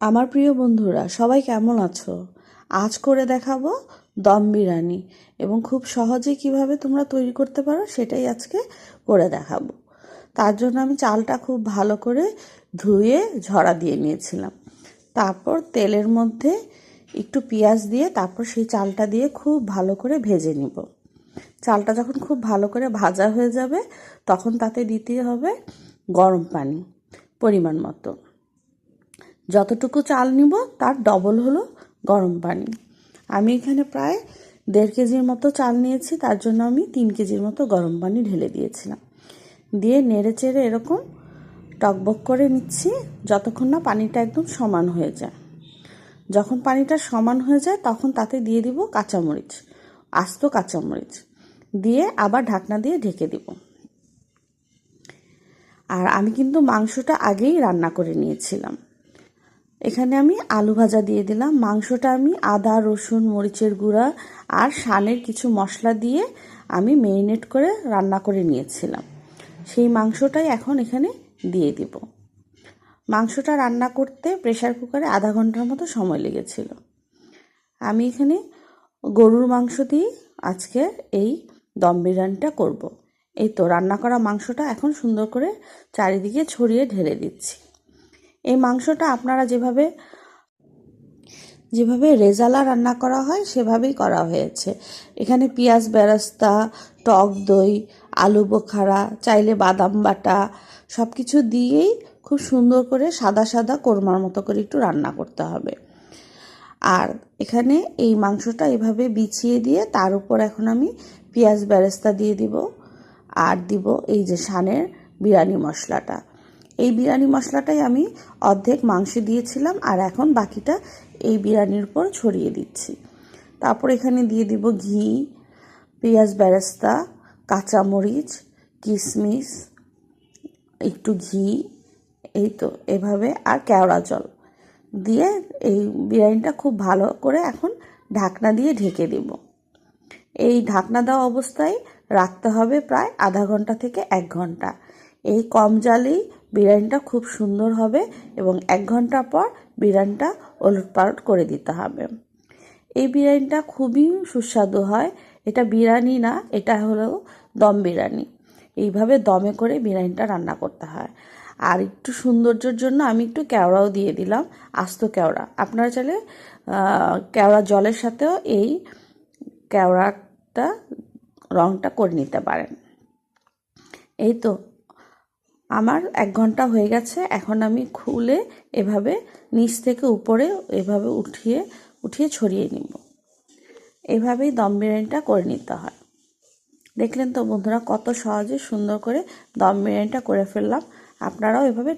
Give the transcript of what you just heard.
আমার প্রিয় বন্ধুরা, সবাই কেমন আছো? আজ করে দেখাবো দম বিরিয়ানি এবং খুব সহজে কীভাবে তোমরা তৈরি করতে পারো সেটাই আজকে করে দেখাবো। তার জন্য আমি চালটা খুব ভালো করে ধুয়ে ঝরা দিয়ে নিয়েছিলাম। তারপর তেলের মধ্যে একটু পেঁয়াজ দিয়ে তারপর সেই চালটা দিয়ে খুব ভালো করে ভেজে নিব। চালটা যখন খুব ভালো করে ভাজা হয়ে যাবে, তখন তাতে দিতে হবে গরম পানি, পরিমাণ মতো। যতটুকু চাল নিব তার ডবল হলো গরম পানি। আমি এখানে প্রায় দেড় কেজির মতো চাল নিয়েছি, তার জন্য আমি তিন কেজির মতো গরম পানি ঢেলে দিয়েছিলাম। দিয়ে নেড়ে চেড়ে এরকম টকবক করে নিচ্ছি, যতক্ষণ না পানিটা একদম সমান হয়ে যায়। যখন পানিটা সমান হয়ে যায়, তখন তাতে দিয়ে দিব কাঁচামরিচ, আস্ত কাঁচামরিচ। দিয়ে আবার ঢাকনা দিয়ে ঢেকে দিব। আর আমি কিন্তু মাংসটা আগেই রান্না করে নিয়েছিলাম। এখানে আমি আলু ভাজা দিয়ে দিলাম। মাংসটা আমি আদা, রসুন, মরিচের গুঁড়া আর শানের কিছু মশলা দিয়ে আমি মেরিনেট করে রান্না করে নিয়েছিলাম। সেই মাংসটাই এখন এখানে দিয়ে দিব। মাংসটা রান্না করতে প্রেশার কুকারে আধা ঘণ্টার মতো সময় লেগেছিল। আমি এখানে গরুর মাংস দিয়ে আজকে এই দম বিরিয়ানিটা করব। এই তো, রান্না করা মাংসটা এখন সুন্দর করে চারিদিকে ছড়িয়ে ঢেলে দিচ্ছি। এই মাংসটা আপনারা যেভাবে যেভাবে রেজালা রান্না করা হয়, সেভাবেই করা হয়েছে। এখানে পেঁয়াজ বেরাস্তা, টক দই, আলু বোখারা, চাইলে বাদাম বাটা সব কিছু দিয়েই খুব সুন্দর করে সাদা সাদা কোরমার মতো করে একটু রান্না করতে হবে। আর এখানে এই মাংসটা এভাবে বিছিয়ে দিয়ে তার উপর এখন আমি পেঁয়াজ বেরেস্তা দিয়ে দিব। আর দিব এই যে সানের বিরিয়ানি মশলাটা। এই বিরিয়ানি মশলাটাই আমি অর্ধেক মাংস দিয়েছিলাম, আর এখন বাকিটা এই বিরিয়ানির উপর ছড়িয়ে দিচ্ছি। তারপর এখানে দিয়ে দিব ঘি, পেঁয়াজ বেরেস্তা, কাঁচামরিচ কিশমিশ একটু ঘি, এই তো এভাবে, আর কেওড়া জল। দিয়ে এই বিরিয়ানিটা খুব ভালো করে এখন ঢাকনা দিয়ে ঢেকে দেব। এই ঢাকনা দেওয়া অবস্থায় রাখতে হবে প্রায় আধা ঘণ্টা থেকে এক ঘণ্টা। এই কম জালেই বিরিয়ানিটা খুব সুন্দর হবে এবং এক ঘণ্টা পর বিরিয়ানিটা ওলট পালট করে দিতে হবে। এই বিরিয়ানিটা খুবই সুস্বাদু হয়। এটা বিরিয়ানি না, এটা হলো দম বিরিয়ানি। এইভাবে দমে করে বিরিয়ানিটা রান্না করতে হয়। আর একটু সৌন্দর্যের জন্য আমি একটু কেওড়াও দিয়ে দিলাম, আস্ত কেওড়া। আপনারা চাইলে কেওড়া জলের সাথেও এই কেওড়াটা রঙটা করে নিতে পারেন। এই তো আমার এক ঘণ্টা হয়ে গেছে, এখন আমি খুলে এভাবে নিচ থেকে উপরে এভাবে উঠিয়ে উঠিয়ে ছড়িয়ে নিব। এভাবেই দম বিরিয়ানিটা করে নিতে হয়। দেখলেন তো বন্ধুরা, কত সহজে সুন্দর করে দম বিরিয়ানিটা করে ফেললাম। আপনারাও এভাবে